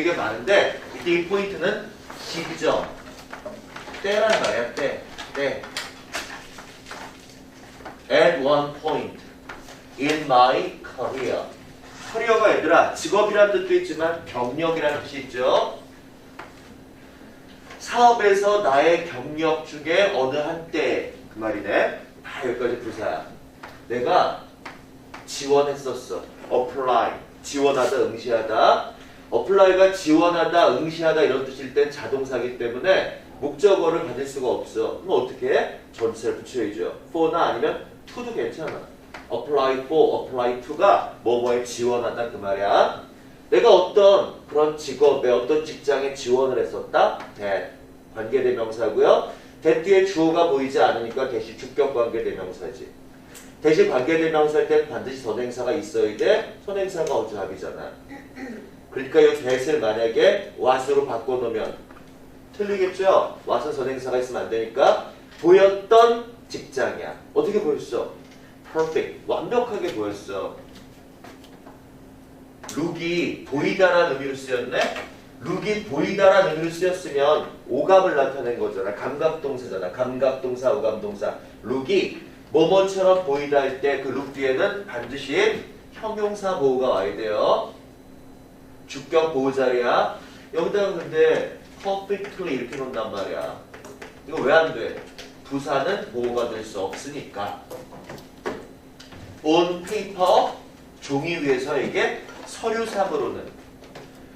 되게 많은데 이때 이 포인트는 시점 때라는 말이야 때. 때. at one point in my career. 커리어가 얘들아 직업이라는 뜻도 있지만 경력이라는 뜻이 있죠. 사업에서 나의 경력 중에 어느 한때 그 말이네. 다 여기까지 부사야. 내가 지원했었어. Apply. 지원하다 응시하다 apply가 지원하다 응시하다 이런 뜻일 땐 자동사기 때문에 목적어를 가질 수가 없어. 그럼 어떻게 해? 전체를 붙여야죠. for나 아니면 to도 괜찮아. apply for, apply to가 뭐뭐에 지원하다 그 말이야. 내가 어떤 그런 직업에 어떤 직장에 지원을 했었다? that. 관계대명사고요. that 뒤에 주어가 보이지 않으니까 대신 주격 관계대명사지. 대신 관계대명사일 땐 반드시 선행사가 있어야 돼. 선행사가 어조합이잖아. 그러니까 이 that을 만약에 what으로 바꿔놓으면 틀리겠죠? what은 선행사가 있으면 안 되니까 보였던 직장이야. 어떻게 보였어? perfect. 완벽하게 보였어. 룩이 보이다라는 의미로 쓰였네? 룩이 보이다라는 의미로 쓰였으면 오감을 나타낸 거잖아. 감각동사잖아. 감각동사, 오감동사. 룩이 뭐뭐처럼 보이다 할 때 그 룩 뒤에는 반드시 형용사 보호가 와야 돼요. 주격 보호 자리야. 여기다가 근데 perfectly 이렇게 놓는단 말이야. 이거 왜 안 돼? 부사는 보호가 될 수 없으니까. on paper 종이 위에서 이게 서류상으로는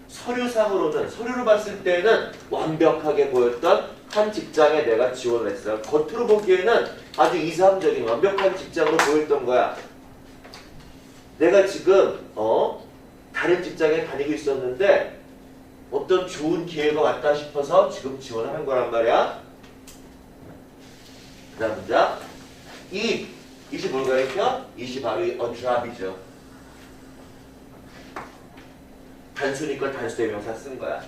서류상으로는 서류를 봤을 때는 완벽하게 보였던 한 직장에 내가 지원을 했어요. 겉으로 보기에는 아주 이상적인 완벽한 직장으로 보였던 거야. 내가 지금 어 다른 직장에 다니고 있었는데 어떤 좋은 기회가 왔다 싶어서 지금 지원을 한 거란 말이야. 그 다음 문자 이 이시 뭘 가리켜? 이시 바로 이 a job이죠. 단순히건 단수 대명사 쓴 거야.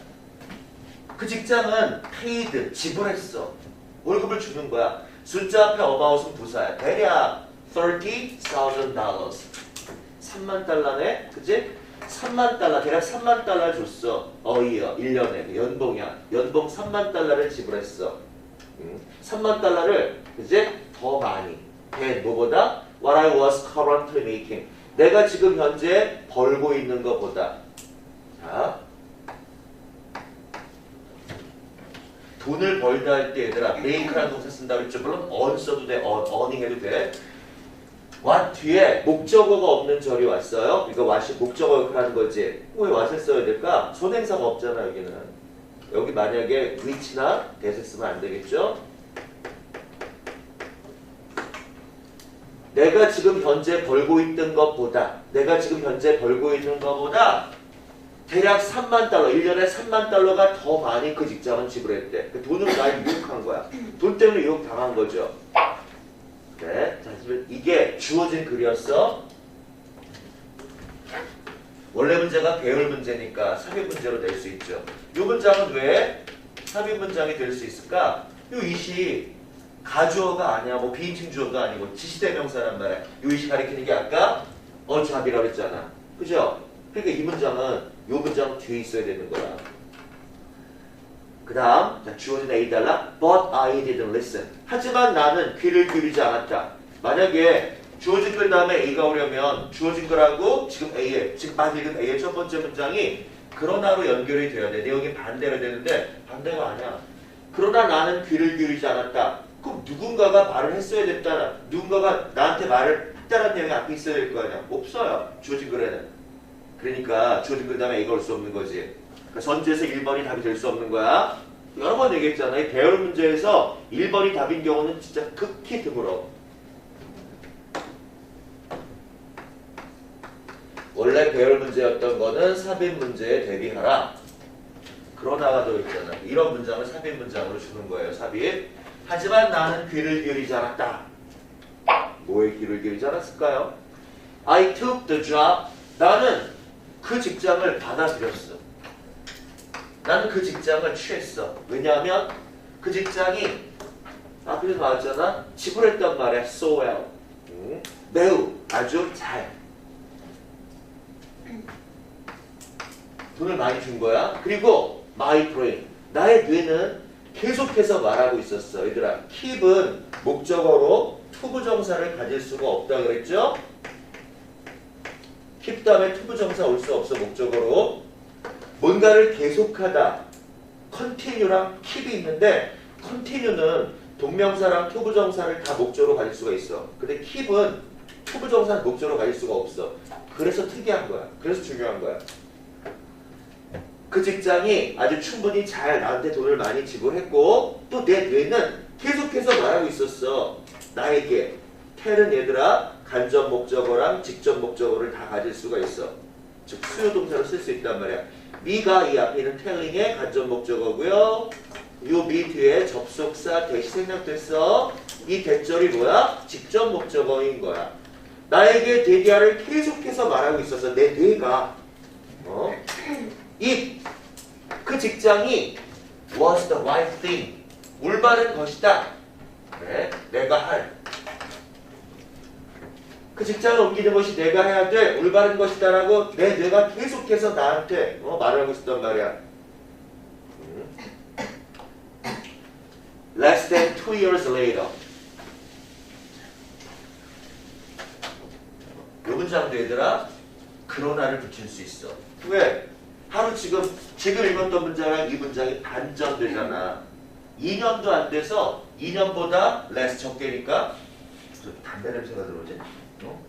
그 직장은 paid 지불했어. 월급을 주는 거야. 숫자 앞에 about은 부사야. 대략 30,000 dollars. 3만 달러네. 그지? 3만 달러, 대략 3만 달러 줬어. 어이어, 1년에. 연봉이야. 연봉 3만 달러를 지불했어. 음, 3만 달러를, 그지? 더 많이. 된 뭐보다? What I was currently making. 내가 지금 현재 벌고 있는 것보다. 자, 돈을 벌다 할 때 얘들아 make라는 동사 쓴다 그랬죠? 물론 on 써도 돼, earning 해도 돼. What 뒤에 목적어가 없는 절이 왔어요. 이거 what이 목적어 역할하는 거지. 왜 what을 써야 될까? 손행사가 없잖아 여기는. 여기 만약에 which나 that을 쓰면 안 되겠죠? 내가 지금 현재 벌고 있던 것보다 내가 지금 현재 벌고 있는 것보다 대략 3만 달러, 1년에 3만 달러가 더 많이 그 직장은 지불했대. 그 돈으로 날 유혹한 거야. 돈 때문에 유혹 당한 거죠. 네, 자, 지금 이게 주어진 글이었어. 원래 문제가 배열 문제니까 삽입 문제로 낼수 있죠. 이 문장은 왜 삽입 문장이 될 수 있을까? 이 이시 가주어가 아니야, 뭐 비인칭 주어가 아니고 지시대명사란 말이야. 이 이시 가리키는 게 아까 어잡이라고 했잖아. 그죠? 그러니까 이 문장은 이 문장 뒤에 있어야 되는 거야. 그 다음 주어진 A 달라 But I didn't listen. 하지만 나는 귀를 기울이지 않았다. 만약에 주어진 글 다음에 A가 오려면 주어진 글하고 지금 A의 지금 막 읽은 A의 첫 번째 문장이 그러나로 연결이 돼야 돼. 내용이 반대로 되는데 반대가 아니야. 그러나 나는 귀를 기울이지 않았다. 그럼 누군가가 말을 했어야 됐다. 누군가가 나한테 말을 했다는 내용이 앞에 있어야 될 거 아니야. 없어요. 주어진 글에는. 그러니까 주어진 글 다음에 이걸 수 없는 거지. 그러니까 전제에서 1번이 답이 될 수 없는 거야. 여러 번 얘기했잖아. 이 배열 문제에서 1번이 답인 경우는 진짜 극히 드물어. 원래 배열 문제였던 거는 삽입 문제에 대비하라. 그러다가 도 있잖아. 이런 문장을 삽입 문장으로 주는 거예요. 삽입. 하지만 나는 귀를 기울이지 않았다. 뭐에 귀를 기울이지 않았을까요? I took the job. 나는 그 직장을 받아들였어. 나는 그 직장을 취했어. 왜냐하면 그 직장이 앞에서 나왔잖아. 지불했단 말이야. So well. 음, 매우 아주 잘. 돈을 많이 준 거야. 그리고 my brain. 나의 뇌는 계속해서 말하고 있었어. 얘들아. keep은 목적어로 투부정사를 가질 수가 없다 그랬죠? keep 다음에 투부정사 올 수 없어 목적어로. 뭔가를 계속하다. continue랑 keep이 있는데 continue는 동명사랑 투부정사를 다 목적으로 가질 수가 있어. 근데 keep은 투부정사는 목적으로 가질 수가 없어. 그래서 특이한 거야. 그래서 중요한 거야. 그 직장이 아주 충분히 잘 나한테 돈을 많이 지불했고 또 내 뇌는 계속해서 말하고 있었어. 나에게 텔은 얘들아 간접 목적어랑 직접 목적어를 다 가질 수가 있어. 즉 수요 동사로 쓸 수 있단 말이야. 미가 이 앞에 있는 텔링의 간접 목적어고요. 요미 뒤에 접속사 대시 생략됐어. 이 대절이 뭐야? 직접 목적어인 거야. 나에게 대디아를 계속해서 말하고 있어서 내 뇌가 어? 이그 직장이 was the right thing. 올바른 것이다. 네, 내가 할. 그 직장을 옮기는 것이 내가 해야 돼. 올바른 것이다라고 내 뇌가 계속해서 나한테 어, 말을 하고 있었단 말이야. 음. Less than two years later. 요 문장도 얘들아 그러나를 붙일 수 있어. 왜? 하루 지금 지금 읽었던 문장이랑 이 문장이 반전되잖아. 2년도 안 돼서 2년보다 less 적게니까 저 담배 냄새가 들어오지? 어?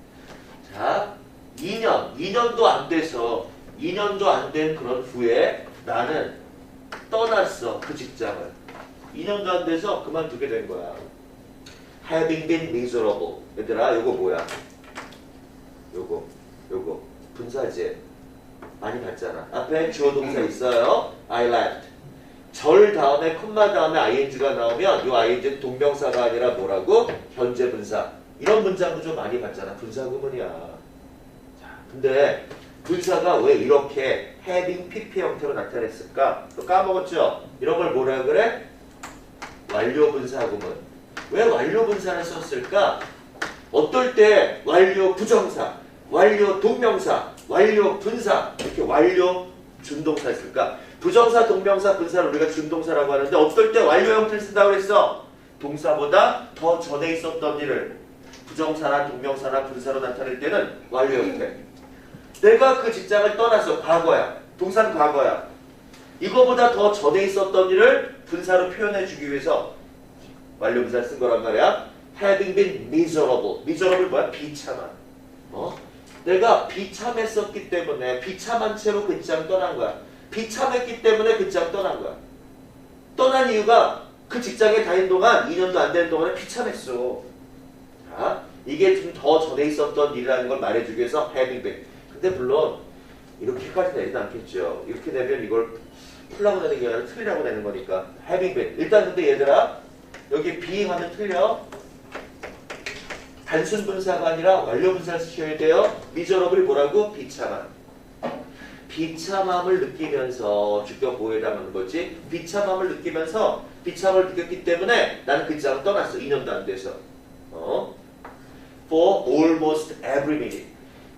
자, 2년, 2년도 안 돼서 2년도 안 된 그런 후에 나는 떠났어 그 직장을. 2년도 안 돼서 그만두게 된 거야. Having been miserable. 얘들아, 요거 뭐야? 요거, 요거 분사제 많이 봤잖아. 앞에 주어 동사 있어요. I left. 절 다음에 콤마 다음에 ing가 나오면 요 ing는 동명사가 아니라 뭐라고? 현재 분사. 이런 문장도 좀 많이 봤잖아. 분사 구문이야. 자, 근데 분사가 왜 이렇게 having pp 형태로 나타냈을까? 또 까먹었죠? 이런 걸 뭐라 그래? 완료 분사 구문. 왜 완료 분사를 썼을까? 어떨 때 완료 부정사, 완료 동명사, 완료 분사 이렇게 완료 준동사 있을까? 부정사, 동명사, 분사를 우리가 준동사라고 하는데 어떨 때 완료 형태를 쓴다고 했어? 동사보다 더 전에 있었던 일을 부정사나 동명사나 분사로 나타낼 때는 완료 형태. 내가 그 직장을 떠나서 과거야. 동사는 과거야. 이거보다 더 전에 있었던 일을 분사로 표현해 주기 위해서 완료 분사를 쓴 거란 말이야. Having been miserable. miserable 뭐야? 비참한. 어? 내가 비참했었기 때문에 비참한 채로 그 직장 떠난 거야. 비참했기 때문에 그 직장 떠난 거야. 떠난 이유가 그 직장에 다닌 동안 2년도 안 되는 동안에 비참했어. 자, 이게 좀 더 전에 있었던 일이라는 걸 말해주기 위해서 having been. 근데 물론 이렇게까지 되진 않겠죠. 이렇게 되면 이걸 풀라고 되는 게 아니라 틀리라고 되는 거니까 having been. 일단 근데 얘들아 여기 being 하면 틀려. 단순 분사가 아니라 완료 분사를 쓰셔야 돼요. 미저러블이 뭐라고? 비참한. 비참함을 느끼면서 주격 보호에 담는 거지. 비참함을 느끼면서 비참을 느꼈기 때문에 나는 그 직장을 떠났어. 2년도 안 돼서. 어? For almost every minute.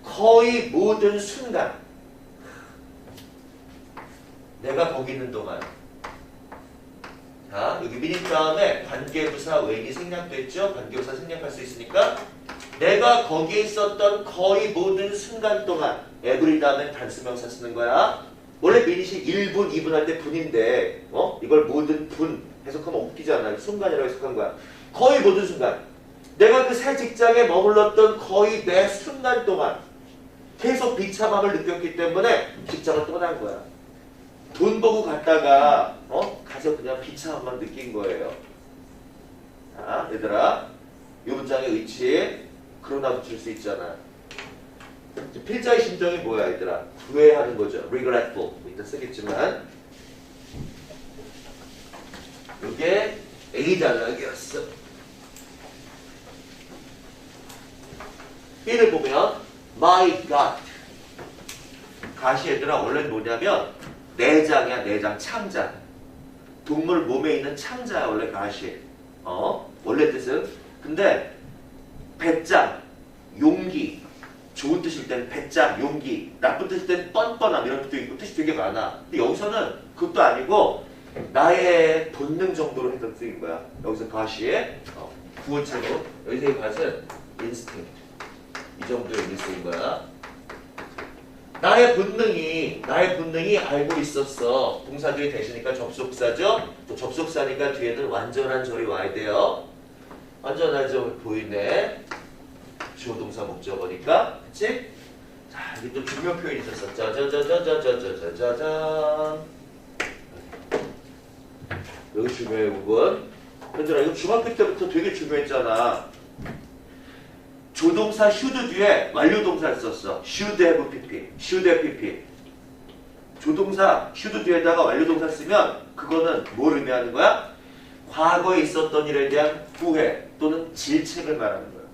거의 모든 순간. 내가 거기 있는 동안. 자, 여기 minute 다음에 관계부사 when이 생략됐죠? 관계부사 생략할 수 있으니까 내가 거기에 있었던 거의 모든 순간 동안 every 다음에 단수명사 쓰는 거야. 원래 미닛이 1분, 2분 할 때 분인데 어? 이걸 모든 분 해석하면 웃기잖아. 순간이라고 해석한 거야. 거의 모든 순간. 내가 그 새 직장에 머물렀던 거의 매 순간 동안 계속 비참함을 느꼈기 때문에 직장을 떠난 거야. 돈 보고 갔다가 어 가서 그냥 비참함만 느낀 거예요. 자, 얘들아, 이 문장의 위치에 그러나 붙일 수 있잖아. 필자의 심정이 뭐야, 얘들아? 후회하는 거죠. regretful. 이따 쓰겠지만 이게 A 단락이었어. B를 보면 my God. 가시 얘들아 원래는 뭐냐면 내장이야 내장 창자 동물 몸에 있는 창자야 원래 가시. 어? 원래 뜻은? 근데 배짱 용기. 좋은 뜻일 땐 배짱 용기. 나쁜 뜻일 땐 뻔뻔함 이런 뜻도 있고 뜻이 되게 많아. 근데 여기서는 그것도 아니고 나의 본능 정도로 해서 쓰인 거야. 여기서 가시에 어, 구어체로. 여기서 이 가시는 인스팅. 이 정도의 의미 쓰인 거야 나의 본능이 나의 본능이 알고 있었어. 동사들이 되시니까 접속사죠. 또 접속사니까 뒤에는 완전한 절이 와야 돼요. 완전한 절 보이네. 주어 동사 목적어니까, 그치? 자, 여기 또 중요 표현이 있었어. 짜자자자자자자자자잔. 여기 중요해 부분. 얘들아, 이거 중학교 때부터 되게 중요했잖아. 조동사 should 뒤에 완료 동사를 썼어. should have pp, should have pp. 조동사 should 뒤에다가 완료 동사 쓰면 그거는 뭘 의미하는 거야? 과거에 있었던 일에 대한 후회 또는 질책을 말하는 거야.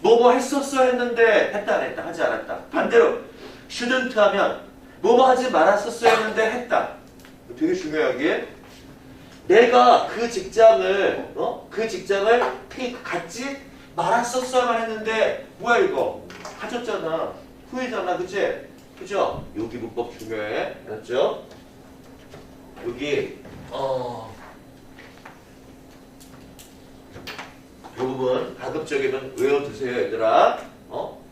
뭐뭐 했었어 했는데 했다 안 했다 하지 않았다. 반대로 shouldn't 하면 뭐뭐 하지 말았었어 했는데 했다. 되게 중요하게 내가 그 직장을 어? 그 직장을 테이크 갖지 말았었어야만 했는데 뭐야 이거 가졌잖아 후회잖아 그치? 그죠? 여기 문법 중요해 알았죠? 여기 어... 이 부분 가급적이면 외워두세요 얘들아 어?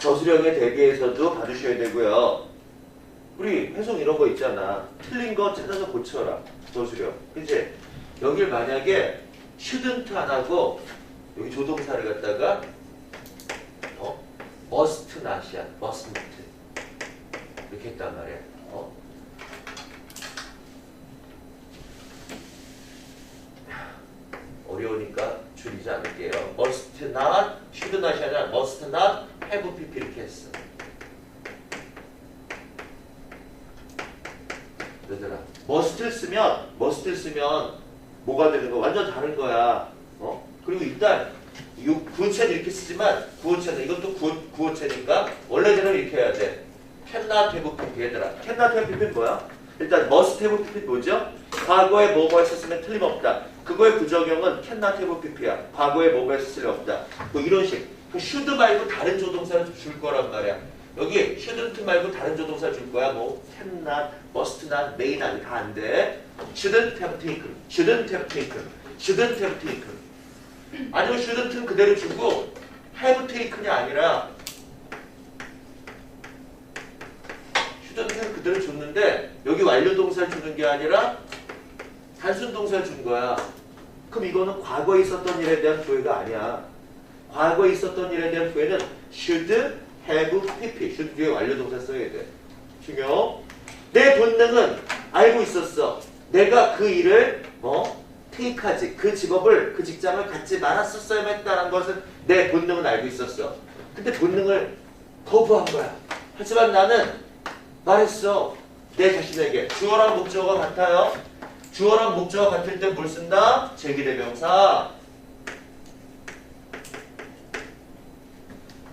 저수령에 대비해서도 봐주셔야 되고요 우리 해석 이런 거 있잖아. 틀린 거 찾아서 고쳐라. 저수령. 그치? 여길 만약에 shouldn't 안 하고 여기 조동사를 갖다가 어? must not이야. mustn't. 이렇게 했단 말이야. 어? 어려우니까 줄이지 않을게요. must not, should not이 아니라 must not have pp 이렇게 했어. 얘들아 머스트를 쓰면 머스트를 쓰면 뭐가 되는 거? 완전 다른 거야. 어? 그리고 일단 이 구어체는 이렇게 쓰지만 구어체는 이것도 구어, 구어체니까 원래대로 이렇게 해야 돼. 캔나 테브 피피 얘들아. 캔나 테브 피피는 뭐야? 일단 머스트 테브 피피 뭐죠? 과거에 뭐가 있었으면 틀림없다. 그거의 부정형은 캔나 테브 피피야. 과거에 뭐가 있었을 리 없다. 뭐 이런 식그 should 말고 다른 조동사를 줄 거란 말이야 여기 shouldn't 말고 다른 조동사 줄 거야. 뭐 can not, must not, may not 다안 돼. shouldn't have taken, shouldn't have taken, shouldn't have taken. 아니면 shouldn't는 그대로 주고 have taken이 아니라 shouldn't는 그대로 줬는데 여기 완료 동사를 주는 게 아니라 단순 동사를 준 거야. 그럼 이거는 과거에 있었던 일에 대한 후회가 아니야. 과거에 있었던 일에 대한 후회는 should have pp should 뒤에 완료동사 써야 돼. 중요. 내 본능은 알고 있었어. 내가 그 일을 어 테이크하지 그 직업을 그 직장을 갖지 말았었어야 했다는 것은 내 본능은 알고 있었어. 근데 본능을 거부한 거야. 하지만 나는 말했어. 내 자신에게 주어랑 목적어가 같아요. 주어랑 목적어 같을 때 뭘 쓴다? 제기대명사.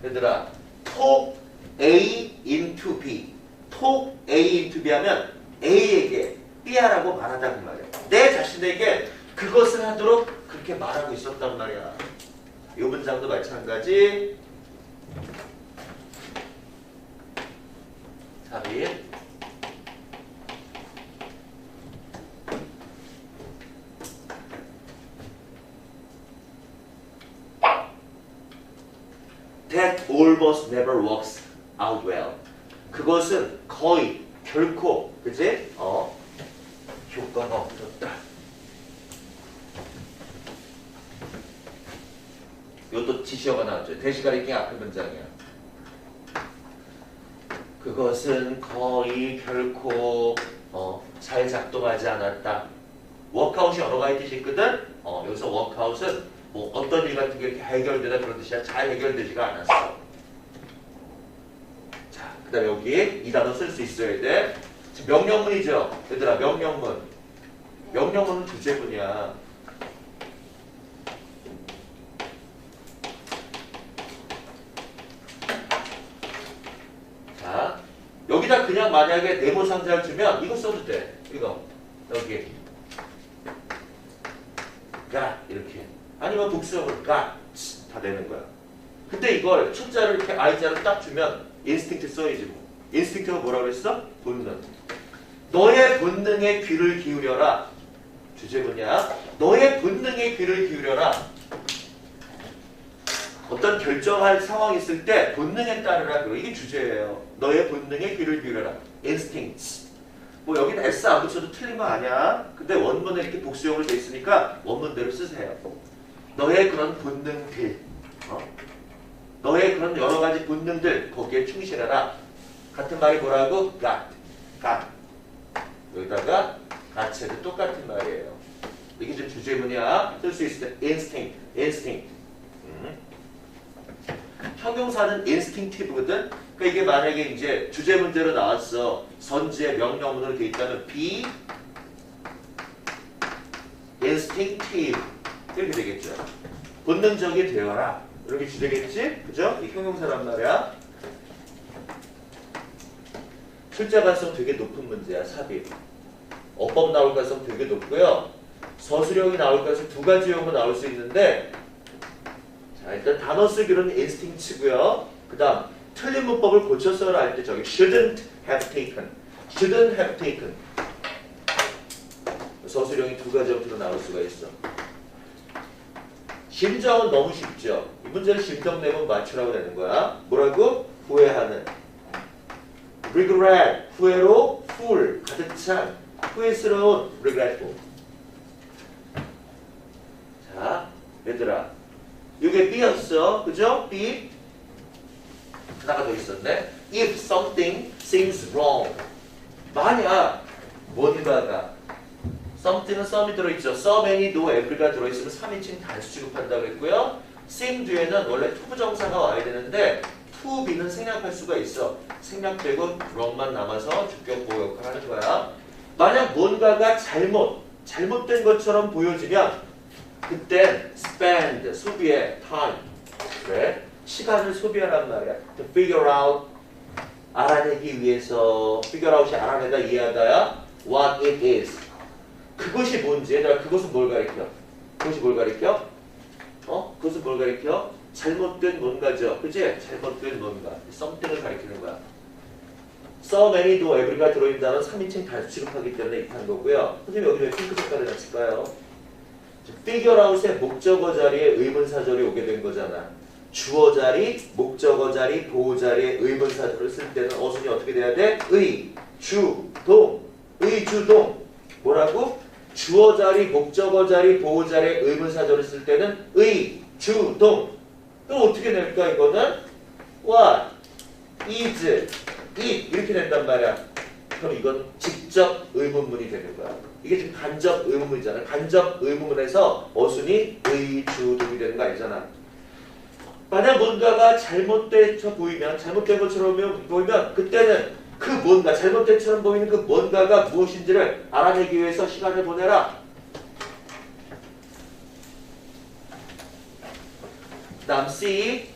얘들아 톡 A into B. 톡 A into B 하면 A에게 B 하라고 말하자는 말이야. 내 자신에게 그것을 하도록 그렇게 말하고 있었단 말이야. 이 문장도 마찬가지. 3일 that almost never works out well. 그것은 거의 결코 그지? 어 효과가 없었다. 이것도 지시어가 나왔죠. 대시가리기 앞에 문장이야. 그것은 거의 결코 어, 잘 작동하지 않았다. 워크아웃이 여러 가지 뜻이 있거든. 어, 여기서 워크아웃은 뭐 어떤 일 같은 게 이렇게 해결되다 그런 뜻이야. 잘 해결되지가 않았어. 그다음에 여기 이 단어 쓸 수 있어야 돼. 지금 명령문이죠. 얘들아 명령문. 명령문은 주제문이야. 자 여기다 그냥 만약에 네모 상자를 주면 이거 써도 돼. 이거 여기. 가 이렇게. 아니면 복수형으로 가다 되는 거야. 근데 이걸 숫자를 이렇게 I자를 딱 주면 인스팅트 써야지 뭐. 인스팅트가 뭐라고 그랬어? 본능. 너의 본능에 귀를 기울여라. 주제 뭐냐? 너의 본능에 귀를 기울여라. 어떤 결정할 상황이 있을 때 본능에 따르라 그러 이게 주제예요. 너의 본능에 귀를 기울여라. instincts. 뭐 여기는 s 안 붙여도 틀린 거 아니야. 근데 원문에 이렇게 복수형으로 돼 있으니까 원문대로 쓰세요. 너의 그런 본능들, 어? 너의 그런 여러 가지 본능들 거기에 충실해라. 같은 말이 뭐라고? got, got. 여기다가 got도 똑같은 말이에요. 이게 지금 주제문이야. 쓸 수 있을 때 instinct, instinct. 음. 형용사는 instinctive거든. 그러니까 이게 만약에 이제 주제 문제로 나왔어. 선지의 명령문으로 돼 있다면 be instinctive 이렇게 되겠죠. 본능적이 되어라. 이렇게 주제겠지? 그죠? 이 형용사란 말이야. 출제 가능성 되게 높은 문제야. 삽입. 어법 나올 가능성 되게 높고요. 서술형이 나올 가능성 두 가지 용어 나올 수 있는데 자 일단 단어 쓰기로는 instinct고요. 그 다음 틀린 문법을 고쳐서 할때 저기 shouldn't have taken, shouldn't have taken 서술형이 두 가지 형태로 나올 수가 있어. 심정은 너무 쉽죠. 이 문제는 심정 내면 맞추라고 되는 거야. 뭐라고? 후회하는. regret, 후회로 full, 가득 찬, 후회스러운, regretful. 자, 얘들아. 이게 B였어. 그죠? B. 하나가 더 있었네. If something seems wrong. 만약 뭔가가 something은 some이 들어있죠. someany, no, every가 들어있으면 3인칭 단수 취급한다고 그랬고요. Seem 뒤에는 원래 투부정사가 와야 되는데 be는 생략할 수가 있어. 생략되고 wrong만 남아서 주격 보호 역할을 하는 거야. 만약 뭔가가 잘못, 잘못된 것처럼 보여지면 그때 spend, 소비의 time, 그래? 시간을 소비하란 말이야. To figure out, 알아내기 위해서 figure out이 알아내다, 이해하다야 what it is. 그것이 뭔지, 얘들아 그것은 뭘 가리켜? 그것이 뭘 가리켜? 어? 그것은 뭘 가리켜? 잘못된 뭔가죠. 그지? 잘못된 뭔가. something을 가리키는 거야. so many, do, every가 들어있다는 3인칭 단수 취급하기 때문에 이한 거고요. 선생님 여기 왜 핑크 색깔을 놨을까요? figure out의 목적어 자리에 의문사절이 오게 된 거잖아. 주어 자리, 목적어 자리, 보호 자리에 의문사절을 쓸 때는 어순이 어떻게 돼야 돼? 의, 주, 동, 의, 주, 동. 뭐라고? 주어 자리, 목적어 자리, 보호 자리에 의문사절을 쓸 때는 의, 주, 동. 또 어떻게 낼까 이거는? what, is, it 이렇게 된단 말이야. 그럼 이건 직접 의문문이 되는 거야. 이게 지금 간접 의문문이잖아. 간접 의문문에서 어순이 의, 주, 동이 되는 거 아니잖아. 만약 뭔가가 잘못된 쳐 보이면 잘못된 것처럼 보이면 그때는 그 뭔가 잘못된 처럼 보이는 그 뭔가가 무엇인지를 알아내기 위해서 시간을 보내라. 다음 C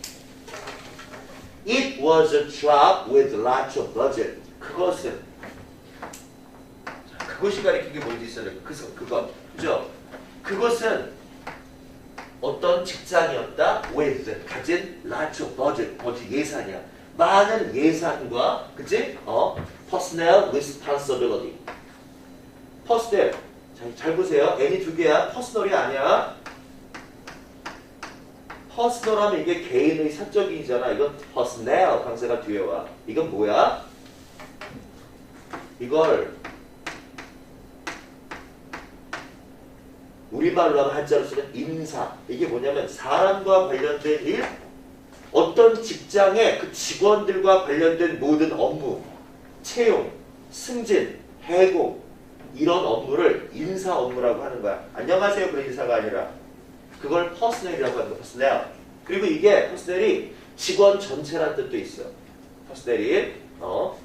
It was a job with lots of budget. 그것은 자, 그것이 가리키는 게 뭔지 있어야 돼. 그, 그것 그죠? 그것은 어떤 직장이었다? with 가진 lots of budget budget 예산이야. 많은 예산과 그치? 어 personnel responsibility. personnel 자, 잘 보세요. n이 두 개야. 퍼스널이 아니야. 퍼스널하면 이게 개인의 사적이잖아. 이건 personnel 강세가 뒤에 와. 이건 뭐야? 이걸 우리말로 하면 한자로 쓰면 인사. 이게 뭐냐면 사람과 관련된 일, 어떤 직장의 그 직원들과 관련된 모든 업무, 채용, 승진, 해고 이런 업무를 인사 업무라고 하는 거야. 안녕하세요 그런 인사가 아니라 그걸 퍼스널이라고 하는 거야. 퍼스널. 그리고 이게 퍼스널이 직원 전체라는 뜻도 있어. 퍼스널이 어.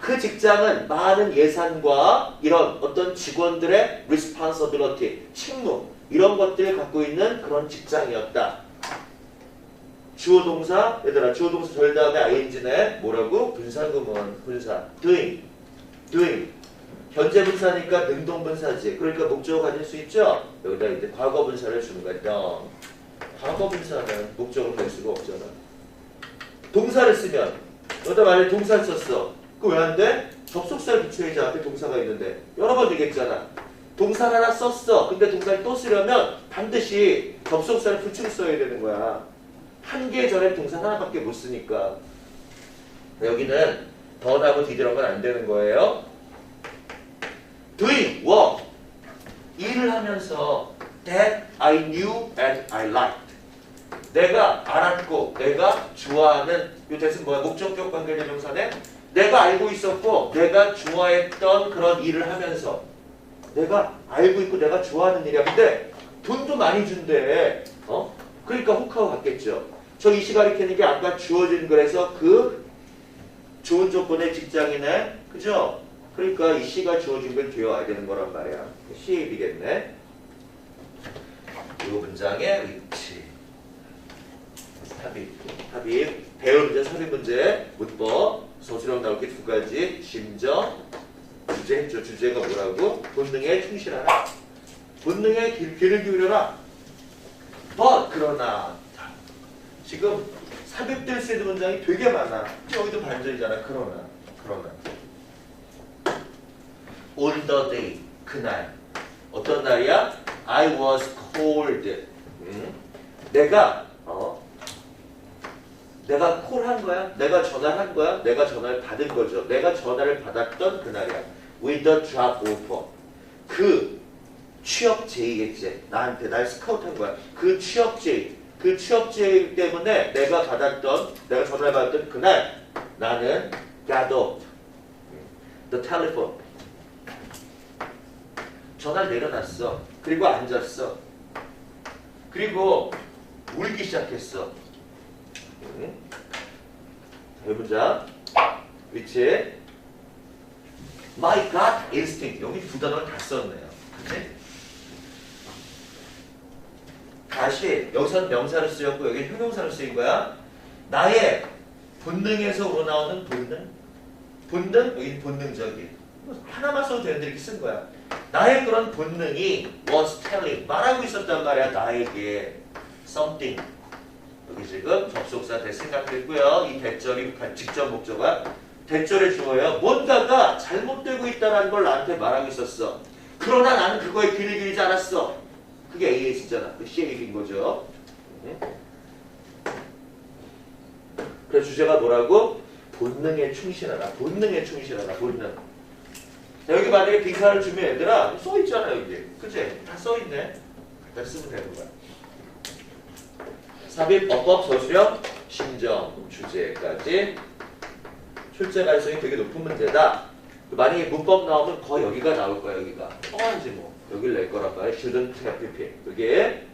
그 직장은 많은 예산과 이런 어떤 직원들의 responsibility, 책무 이런 것들을 갖고 있는 그런 직장이었다. 주어 동사 얘들아 주어 동사 절 다음에 ing네 뭐라고? 분사구문 분사 doing doing. 현재 분사니까 능동 분사지. 그러니까 목적어 가질 수 있죠? 여기다 이제 과거 분사를 주는 done 과거 분사는 목적어로 될 수가 없잖아. 동사를 쓰면. 여기다 만약에 동사를 썼어. 그 왜 안 돼? 접속사를 붙여야지 앞에 동사가 있는데. 여러 번 되겠잖아. 동사를 하나 썼어. 근데 동사를 또 쓰려면 반드시 접속사를 붙이고 써야 되는 거야 한 개 전에 동사 하나밖에 못 쓰니까. 여기는 더하고 디드런 건안 되는 거예요. Doing work. 일을 하면서 that I knew and I liked. 내가 알았고 내가 좋아하는 이 대신 뭐야? 목적격 관계된 명사네. 내가 알고 있었고 내가 좋아했던 그런 일을 하면서 내가 알고 있고 내가 좋아하는 일이야. 근데 돈도 많이 준대. 어? 그러니까 혹하고 갔겠죠 저 이 시간이 캐는 게 아까 주어진 그래서 그 좋은 조건의 직장이네 그죠? 그러니까 이 시가 주어진 건 되어야 되는 거란 말이야. 시입이겠네. 이 문장의 위치. 삽입 삽입 배울 문제 삽입 문제 문법 서술형 나올 게 두 가지 심정 주제 했죠 주제가 뭐라고? 본능에 충실하라. 본능에 귀, 귀를 기울여라. but 그러나. 자, 지금 삽입될 수 있는 문장이 되게 많아 여기도 반절이잖아 그러나 그러나 on the day 그날 어떤 날이야? I was cold 음? 내가 어 내가 콜한 거야? 내가 전화를 한 거야? 내가 전화를 받은 거죠. 내가 전화를 받았던 그날이야. With a job offer. 그 취업 제의겠지. 나한테 날 스카우트한 거야. 그 취업 제의. 그 취업 제의 때문에 내가 받았던, 내가 전화를 받았던 그날 나는 got up. The telephone. 전화를 내려놨어. 그리고 앉았어. 그리고 울기 시작했어. 응? 이 문장 위치 My gut instinct 여기 두 단어를 다 썼네요 그치? 다시 여기선 명사를 쓰였고 여기 형용사를 쓰인 거야 나의 본능에서 우러나오는 본능 본능 여기 본능적인 하나만 써도 되는데 이렇게 쓴 거야 나의 그런 본능이 was telling 말하고 있었단 말이야 나에게 something 여기 지금 접속사 대 생각됐고요. 이 대절이 직접 목적어 대절에 주어요. 뭔가가 잘못되고 있다는 걸 나한테 말하고 있었어. 그러나 나는 그거에 귀를 기울이지 않았어. 그게 AS잖아. 그 CA인 거죠. 응? 그래서 주제가 뭐라고? 본능에 충실하라. 본능에 충실하라. 본능. 자, 여기 만약에 빈칸을 주면 얘들아 써 있잖아 여기. 그치? 다 써 있네. 갖다 쓰면 되는 거야. 삽입, 어법, 서술형, 심정, 주제까지 출제 가능성이 되게 높은 문제다. 만약에 문법 나오면 거의 여기가 나올 거야 여기가. 뻔하지 뭐. 여기를 낼 거란 말이야. shouldn't have been. 그게